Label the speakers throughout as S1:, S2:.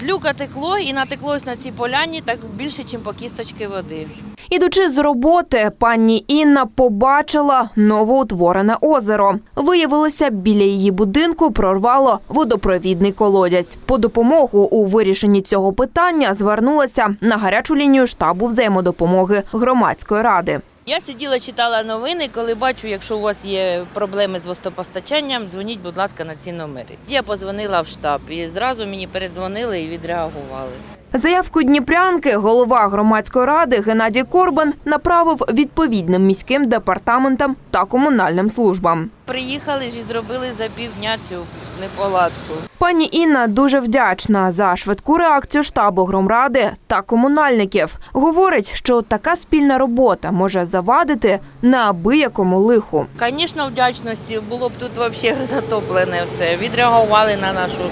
S1: З люка текло і натекло ось на цій поляні так більше, ніж по кісточки води.
S2: Ідучи з роботи, пані Інна побачила новоутворене озеро. Виявилося, біля її будинку прорвало водопровідний колодязь. По допомогу у вирішенні цього питання звернулася на гарячу лінію штабу взаємодопомоги громадської ради.
S1: Я сиділа, читала новини, коли бачу, якщо у вас є проблеми з водопостачанням, дзвоніть, будь ласка, на ці номери. Я позвонила в штаб і зразу мені передзвонили і відреагували.
S2: Заявку Дніпрянки голова громадської ради Геннадій Корбан направив відповідним міським департаментам та комунальним службам.
S1: Приїхали ж і зробили за півдня цю неполадку.
S2: Пані Інна дуже вдячна за швидку реакцію штабу громради та комунальників. Говорить, що така спільна робота може завадити неабиякому лиху.
S1: Звісно, вдячності було б тут взагалі затоплене все. Відреагували на нашу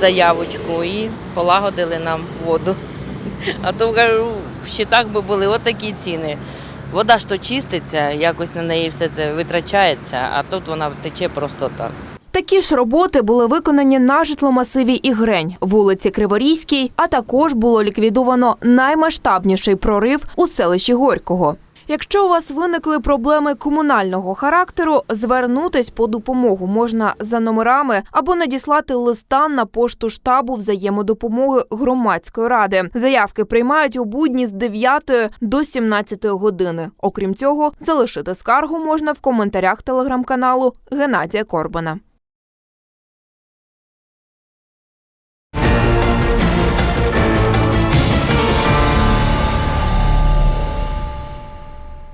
S1: заявочку і полагодили нам воду. А то кажу, в щитах би були отакі ціни. Вода ж то чиститься, якось на неї все це витрачається, а тут вона тече просто так.
S2: Такі ж роботи були виконані на житломасиві Ігрень, вулиці Криворізькій, а також було ліквідовано наймасштабніший прорив у селищі Горького. Якщо у вас виникли проблеми комунального характеру, звернутись по допомогу можна за номерами або надіслати листа на пошту штабу взаємодопомоги громадської ради. Заявки приймають у будні з 9 до 17 години. Окрім цього, залишити скаргу можна в коментарях телеграм-каналу Геннадія Корбана.